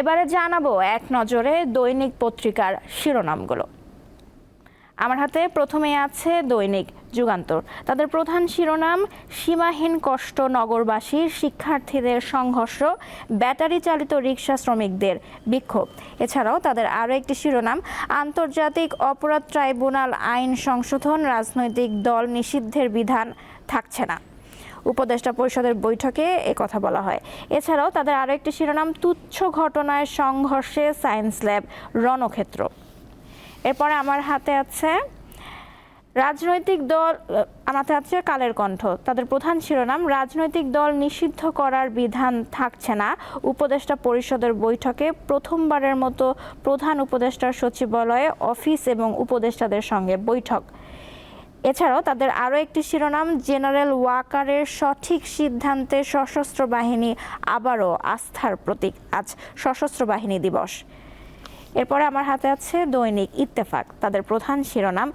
এবারে জানাব এক নজরে দৈনিক পত্রিকার শিরোনামগুলো। আমার হাতে প্রথমে আছে দৈনিক যুগান্তর। তাদের প্রধান শিরোনাম, সীমাহীন কষ্ট নগরবাসীর শিক্ষার্থীদের সংঘর্ষ ব্যাটারি চালিত রিক্সা শ্রমিকদের বিক্ষোভ। এছাড়াও তাদের আরও একটি শিরোনাম, আন্তর্জাতিক অপরাধ ট্রাইব্যুনাল আইন সংশোধন, রাজনৈতিক দল নিষিদ্ধের বিধান থাকছে না। উপদেষ্টা পরিষদের বৈঠকে কথা বলা হয়। এছাড়াও তাদের আরও একটি শিরোনাম, তুচ্ছ ঘটনায় সংঘর্ষে সায়েন্স ল্যাব রণক্ষেত্র। এরপরে আমার হাতে আছে রাজনৈতিক দল আমার হাতে আছে কালের কণ্ঠ। তাদের প্রধান শিরোনাম, রাজনৈতিক দল নিষিদ্ধ করার বিধান থাকছে না। উপদেষ্টা পরিষদের বৈঠকে প্রথমবারের মতো প্রধান উপদেষ্টার সচিবালয়ে অফিস এবং উপদেষ্টাদের সঙ্গে বৈঠক। এছাড়াও তাদের আরও একটি শিরোনাম, জেনারেল ওয়াকারের সঠিক সিদ্ধান্তে সশস্ত্র বাহিনী আবারও আস্থার প্রতীক। আজ সশস্ত্র বাহিনী দিবস। এরপরে আমার হাতে আছে দৈনিক ইত্তেফাক। তাদের প্রধান শিরোনাম,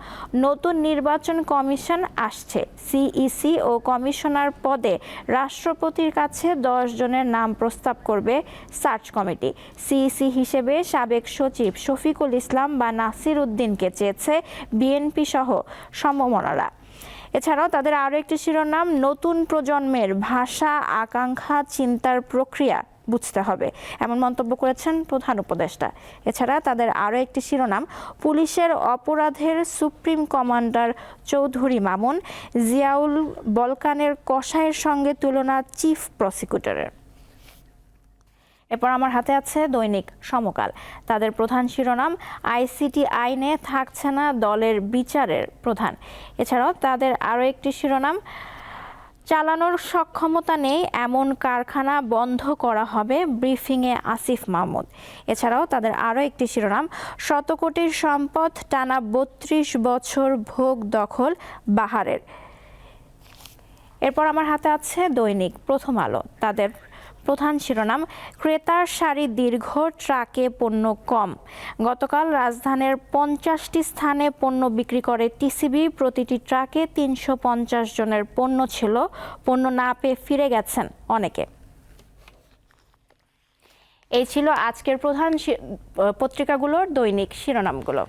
নতুন নির্বাচন কমিশন আসছে। সিইসি ও কমিশনার পদে রাষ্ট্রপতির কাছে দশ জনের নাম প্রস্তাব করবে সার্চ কমিটি। সিইসি হিসেবে সাবেক সচিব শফিকুল ইসলাম বা নাসির উদ্দিনকে চেয়েছে বিএনপি সহ সমমনারা। এছাড়াও তাদের আরও একটি শিরোনাম, নতুন প্রজন্মের ভাষা আকাঙ্ক্ষা চিন্তার প্রক্রিয়া বুঝতে হবে, এমন মন্তব্য করেছেন প্রধান উপদেষ্টা। এছাড়া তাদের আরও একটি শিরোনাম, পুলিশের অপরাধের সুপ্রিম কমান্ডার চৌধুরী মামুন, জিয়াউল বলকানের কষায়ের সঙ্গে তুলনা চিফ প্রসিকিউটরের। এরপর আমার হাতে আছে দৈনিক সমকাল। তাদের প্রধান শিরোনাম, আইসিটি আইনে থাকছে না দলের বিচারের প্রধান। এছাড়াও তাদের আরও একটি শিরোনাম, চালানোর সক্ষমতা নেই, এমন কারখানা বন্ধ করা হবে ব্রিফিংয়ে আসিফ মাহমুদ। এছাড়াও তাদের আরও একটি শিরোনাম, শতকোটির সম্পদ টানা বত্রিশ বছর ভোগ দখল বাহারের। এরপর আমার হাতে আছে দৈনিক প্রথম আলো। তাদের প্রধান শিরোনাম, ক্রেতার সারি দীর্ঘ, ট্রাকে পণ্য কম। গতকাল রাজধানীর পঞ্চাশটি স্থানে পণ্য বিক্রি করে টিসিবি, প্রতিটি ট্রাকে তিনশো পঞ্চাশ জনের পণ্য ছিল। পণ্য না পেয়ে ফিরে গেছেন অনেকে। এই ছিল আজকের প্রধান পত্রিকাগুলোর দৈনিক শিরোনামগুলো।